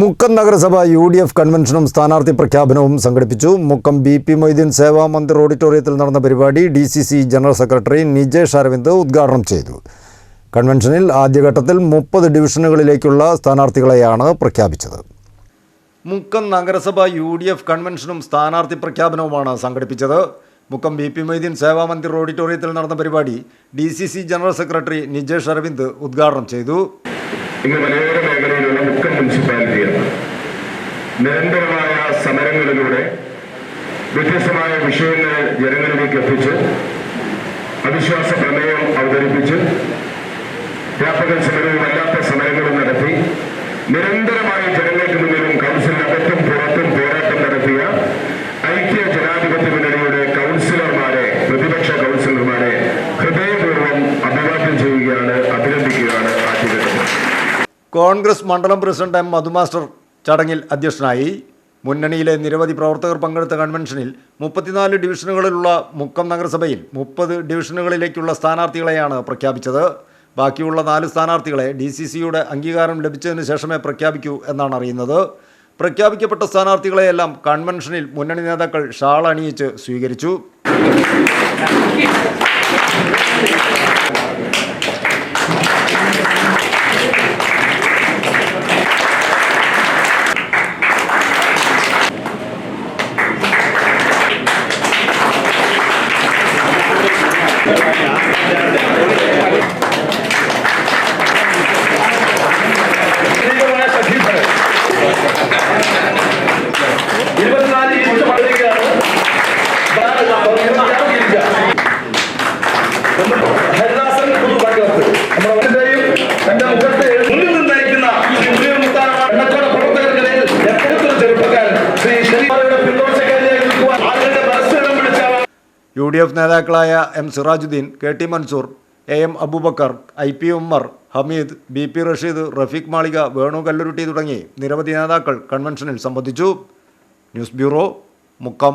മുക്കം നഗരസഭ U D F കൺവെൻഷനും സ്ഥാനാർത്ഥി പ്രഖ്യാപനവും സംഘടിപ്പിച്ചു. മുക്കം ബി പി മൊയ്തീൻ സേവാ മന്ദിർ ഓഡിറ്റോറിയത്തിൽ നടന്ന പരിപാടി D C C general secretary Nijesh Aravind ഉദ്ഘാടനം ചെയ്തു. കൺവെൻഷനിൽ ആദ്യഘട്ടത്തിൽ മുപ്പത് ഡിവിഷനുകളിലേക്കുള്ള സ്ഥാനാർത്ഥികളെയാണ് പ്രഖ്യാപിച്ചത്. മുക്കം നഗരസഭ യു ഡി എഫ് കൺവെൻഷനും സ്ഥാനാർത്ഥി പ്രഖ്യാപനവുമാണ് സംഘടിപ്പിച്ചത്. മുക്കം ബി പി മൊയ്തീൻ സേവാ മന്ദിർ ഓഡിറ്റോറിയത്തിൽ നടന്ന പരിപാടി D C C general secretary Nijesh Aravind ഉദ്ഘാടനം ചെയ്തു. ഇന്ന് മലയോര മേഖലയിലുള്ള മുക്കം മുനിസിപ്പാലിറ്റിയാണ് നിരന്തരമായ സമരങ്ങളിലൂടെ വ്യത്യസ്തമായ വിഷയങ്ങൾ ജനങ്ങളിലേക്ക് എത്തിച്ച് അവിശ്വാസ പ്രമേയം അവതരിപ്പിച്ച് വ്യാപക സമരവും അല്ലാത്ത സമരങ്ങളും നടത്തി നിരന്തരമായി ജനങ്ങൾക്ക് മുന്നിലും കൗൺസിലിനകത്തും പുറത്തും പോരാട്ടം നടത്തിയ ഐക്യ ജനാധിപത്യ മുന്നണിയുടെ കൗൺസിലർമാരെ പ്രതിപക്ഷ കൗൺസിലർമാരെ ഹൃദയപൂർവം അഭിവാദ്യം ചെയ്യുകയാണ് അഭിനന്ദിക്കുകയാണ് കോൺഗ്രസ് മണ്ഡലം പ്രസിഡന്റ് എം മധുമാസ്റ്റർ ചടങ്ങിൽ അധ്യക്ഷനായി മുന്നണിയിലെ നിരവധി പ്രവർത്തകർ പങ്കെടുത്ത കൺവെൻഷനിൽ മുപ്പത്തിനാല് ഡിവിഷനുകളിലുള്ള മുക്കം നഗരസഭയിൽ മുപ്പത് ഡിവിഷനുകളിലേക്കുള്ള സ്ഥാനാർത്ഥികളെയാണ് പ്രഖ്യാപിച്ചത്. ബാക്കിയുള്ള നാല് സ്ഥാനാർത്ഥികളെ ഡി സി സിയുടെ അംഗീകാരം ലഭിച്ചതിന് ശേഷമേ പ്രഖ്യാപിക്കൂ എന്നാണ് അറിയുന്നത്. പ്രഖ്യാപിക്കപ്പെട്ട സ്ഥാനാർത്ഥികളെയെല്ലാം കൺവെൻഷനിൽ മുന്നണി നേതാക്കൾ ഷാൾ അണിയിച്ച് സ്വീകരിച്ചു. മുന്നിൽ ഈ ശ്രീ യു ഡി എഫ് നേതാക്കളായ M Sirajuddin K T Mansoor A M Aboobacker I P Ummer Hameed B P Rasheed Rafeeq Malika Venu Kalluruti തുടങ്ങി നിരവധി നേതാക്കൾ കൺവെൻഷനിൽ സംബന്ധിച്ചു. News bureau Mukkam.